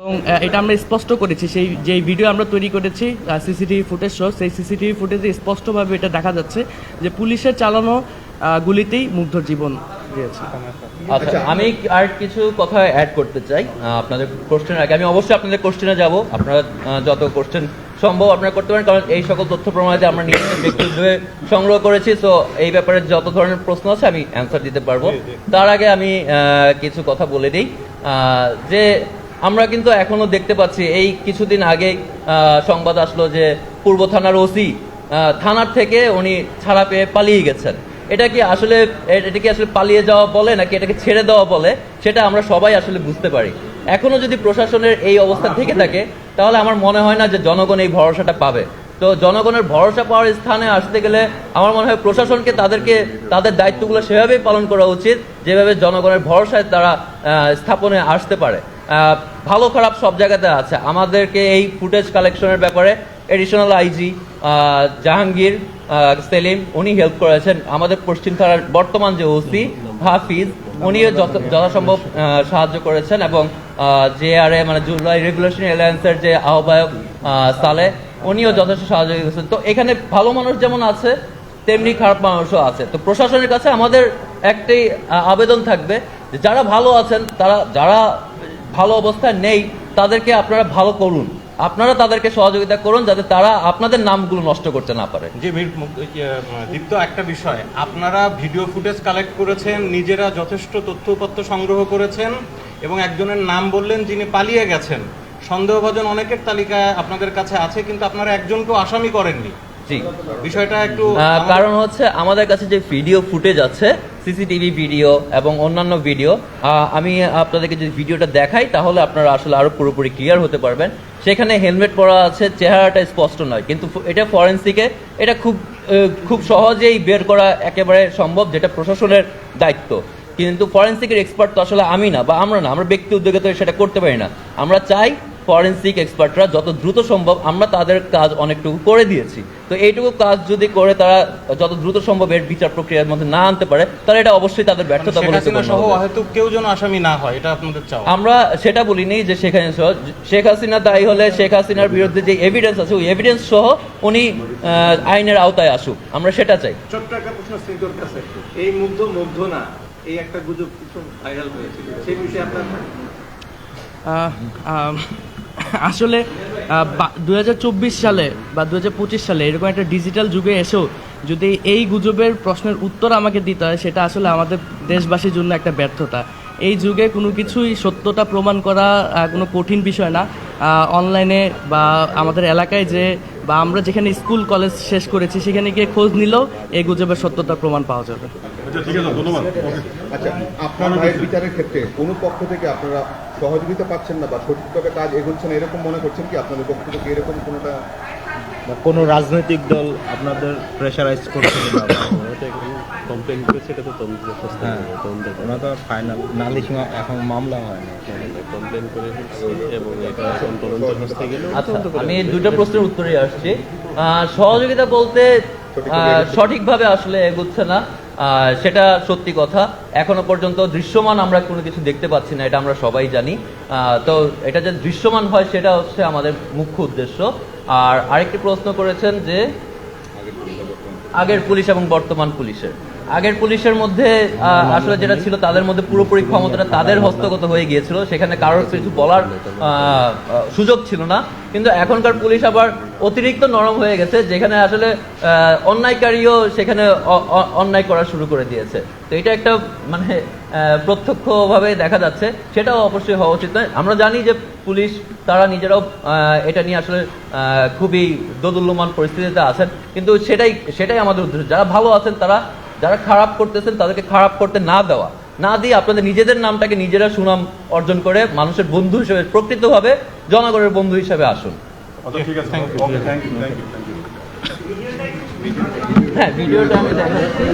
এবং এটা আমরা স্পষ্ট করেছি। সেই যে ভিডিও আমরা তৈরি করেছি সিসিটিভি ফুটেজ সহ সেই সিসিটিভি ফুটেজে স্পষ্টভাবে এটা দেখা যাচ্ছে যে পুলিশের চালানো গুলিতেই মুগ্ধ জীবন দিয়েছে আচ্ছা আমি আর কিছু কথা অ্যাড করতে চাই। আপনাদের কোশ্চেনের আগে আমি অবশ্যই আপনাদের কোশ্চেনে যাব। আপনারা যত কোশ্চেন সম্ভব আপনারা করতে পারেন কারণ এই সকল তথ্য প্রমাণে আমরা নিজেদের ব্যক্তিগতভাবে সংগ্রহ করেছি সো এই ব্যাপারে যত ধরনের প্রশ্ন আছে আমি অ্যান্সার দিতে পারব। তার আগে আমি কিছু কথা বলে দিই। যে আমরা কিন্তু এখনও দেখতে পাচ্ছি, এই কিছুদিন আগে সংবাদ আসলো যে পূর্ব থানার ওসি থানার থেকে উনি ছাড়া পেয়ে পালিয়ে গেছেন। এটা কি আসলে এটা কি আসলে পালিয়ে যাওয়া বলে নাকি এটাকে ছেড়ে দেওয়া বলে, সেটা আমরা সবাই আসলে বুঝতে পারি। এখনও যদি প্রশাসনের এই অবস্থা থেকে থাকে, তাহলে আমার মনে হয় না যে জনগণ এই ভরসাটা পাবে। তো জনগণের ভরসা পাওয়ার স্থানে আসতে গেলে আমার মনে হয় প্রশাসনকে তাদেরকে, তাদের দায়িত্বগুলো সেভাবেই পালন করা উচিত, যেভাবে জনগণের ভরসায় তারা স্থাপনে আসতে পারে। ভালো খারাপ সব জায়গাতে আছে। আমাদেরকে এই ফুটেজ কালেকশনের ব্যাপারে এডিশনাল আইজি জাহাঙ্গীর সেলিম উনি হেল্প করেছেন। আমাদের পশ্চিম থানার বর্তমান যে ওসি হাফিজ উনিও যথাসম্ভব সাহায্য করেছেন এবং জে আর এ মানে জুলাই রেগুলেশন অ্যালায়েন্সের যে আহ্বায়ক আহ, সালে উনিও যথেষ্ট সাহায্য করেছেন। তো এখানে ভালো মানুষ যেমন আছে তেমনি খারাপ মানুষও আছে। তো প্রশাসনের কাছে আমাদের একটাই আবেদন থাকবে যারা ভালো আছেন তারা যারা ভালো অবস্থায় নেই তাদেরকে আপনারা ভালো করুন। আপনারা তাদেরকে সহযোগিতা করুন যাতে তারা আপনাদের নামগুলো নষ্ট করতে না পারে। যে ইয়ে, দীপ্ত একটা বিষয়। আপনারা ভিডিও ফুটেজ কালেক্ট করেছেন নিজেরা যথেষ্ট তথ্যপত্র সংগ্রহ করেছেন এবং একজনের নাম বললেন যিনি পালিয়ে গেছেন। সন্দেহভাজন অনেকের তালিকায় আপনাদের কাছে আছে কিন্তু আপনারা একজনকেও আসামি করেননি। জি। বিষয়টা একটু কারণ হচ্ছে আমাদের কাছে যে ভিডিও ফুটেজ আছে সিসিটিভি ভিডিও এবং অন্যান্য ভিডিও আমি আপনাদেরকে যদি ভিডিওটা দেখাই, তাহলে আপনারা আসলে আরও পুরোপুরি ক্লিয়ার হতে পারবেন। সেখানে হেলমেট পরা আছে, চেহারাটা স্পষ্ট নয়, কিন্তু এটা ফরেন্সিকে এটা খুব খুব সহজেই বের করা একেবারে সম্ভব, যেটা প্রশাসনের দায়িত্ব। কিন্তু ফরেন্সিকের এক্সপার্ট তো আসলে আমি না, বা আমরা না, আমরা ব্যক্তি উদ্যোগে তো সেটা করতে পারি না। আমরা চাই ফরেন্সিক এক্সপার্টরা যত দ্রুত সম্ভব আমরা তাদের কাজ অনেকটুকু করে দিয়েছি। তো এইটুকু কাজ যদি করে তারা যত দ্রুত সম্ভব এর বিচার প্রক্রিয়ার মধ্যে না আনতে পারে তাহলে এটা অবশ্যই তাদের ব্যর্থতা বলে কেউ যেন আসামি না হয় এটা আপনাদের চাও আমরা সেটা বলিনি যে শেখ হাসিনা শেখ হাসিনা দায়ী হলে শেখ হাসিনার বিরুদ্ধে যে এভিডেন্স আছে ওই এভিডেন্স সহ উনি আহ, আইনের আওতায় আসুক। আমরা সেটা চাই। ছোট্ট একটা প্রশ্ন কাছে এই মুগ্ধ মুগ্ধ না এই একটা গুজব কিছু ভাইরাল হয়েছিল সেই বিষয়ে আপনার আসলে দু হাজার চব্বিশ সালে বা দু হাজার পঁচিশ সালে এরকম একটা ডিজিটাল যুগে এসেও যদি এই গুজবের প্রশ্নের উত্তর আমাকে দিতে হয় সেটা আসলে আমাদের দেশবাসীর জন্য একটা ব্যর্থতা। এই যুগে কোনো কিছুই সত্যতা প্রমাণ করা কোনো কঠিন বিষয় না। অনলাইনে বা আমাদের এলাকায় যে বা আমরা যেখানে স্কুল কলেজ শেষ করেছি সেখানে গিয়ে খোঁজ নিলেও এই গুজবের সত্যতা প্রমাণ পাওয়া যাবে। আচ্ছা ঠিক আছে ধন্যবাদ। আচ্ছা আপনার বিচারের ক্ষেত্রে কোনো পক্ষ থেকে আপনারা সহযোগিতা পাচ্ছেন না বা সঠিকভাবে কাজ এগোচ্ছে না এরকম মনে করছেন কি আপনাদের পক্ষ থেকে এরকম কোনোটা? কোনো রাজনৈতিক দল আপনাদের প্রেশারাইজ করছে কমপ্লেন করেছে এটা তো তদন্ত হ্যাঁ তদন্ত তো ফাইনাল নালিশ এখন মামলা হয় না। কমপ্লেন করে এবং এটা এখন তদন্ত হচ্ছে গেলে আচ্ছা আমি এই দুইটা প্রশ্নের উত্তরে আসছি। আহ, সহযোগিতা বলতে আহ, সঠিকভাবে আসলে এগুচ্ছে না। সেটা সত্যি কথা। এখনও পর্যন্ত দৃশ্যমান আমরা কোনো কিছু দেখতে পাচ্ছি না, এটা আমরা সবাই জানি। তো এটা যে দৃশ্যমান হয়, সেটা হচ্ছে আমাদের মুখ্য উদ্দেশ্য। আর আরেকটি প্রশ্ন করেছেন যে, আগের পুলিশ এবং বর্তমান পুলিশের। আগের পুলিশের মধ্যে আসলে যেটা ছিল তাদের মধ্যে পুরোপুরি ক্ষমতাটা তাদের হস্তগত হয়ে গিয়েছিল, সেখানে কারোর কিছু বলার সুযোগ ছিল না। কিন্তু এখনকার পুলিশ আবার অতিরিক্ত নরম হয়ে গেছে, যেখানে আসলে অন্যায়কারীও সেখানে অন্যায় করা শুরু করে দিয়েছে। তো এটা একটা মানে প্রত্যক্ষভাবে দেখা যাচ্ছে, সেটাও অবশ্যই হওয়া উচিত নয়। আমরা জানি যে পুলিশ, তারা নিজেরাও এটা নিয়ে আসলে খুবই দোদুল্যমান পরিস্থিতিতে আছেন। কিন্তু সেটাই সেটাই আমাদের উদ্দেশ্য। যারা ভালো আছেন তারা যারা খারাপ করতেছেন তাদেরকে খারাপ করতে না দেওয়া। না দিয়ে আপনাদের নিজেদের নামটাকে নিজেরা সুনাম অর্জন করে মানুষের বন্ধু হিসেবে প্রকৃতভাবে জনগণের বন্ধু হিসেবে আসুন। ঠিক আছে থ্যাংক ইউ থ্যাংক ইউ হ্যাঁ ভিডিওটা আমি দেখাচ্ছি।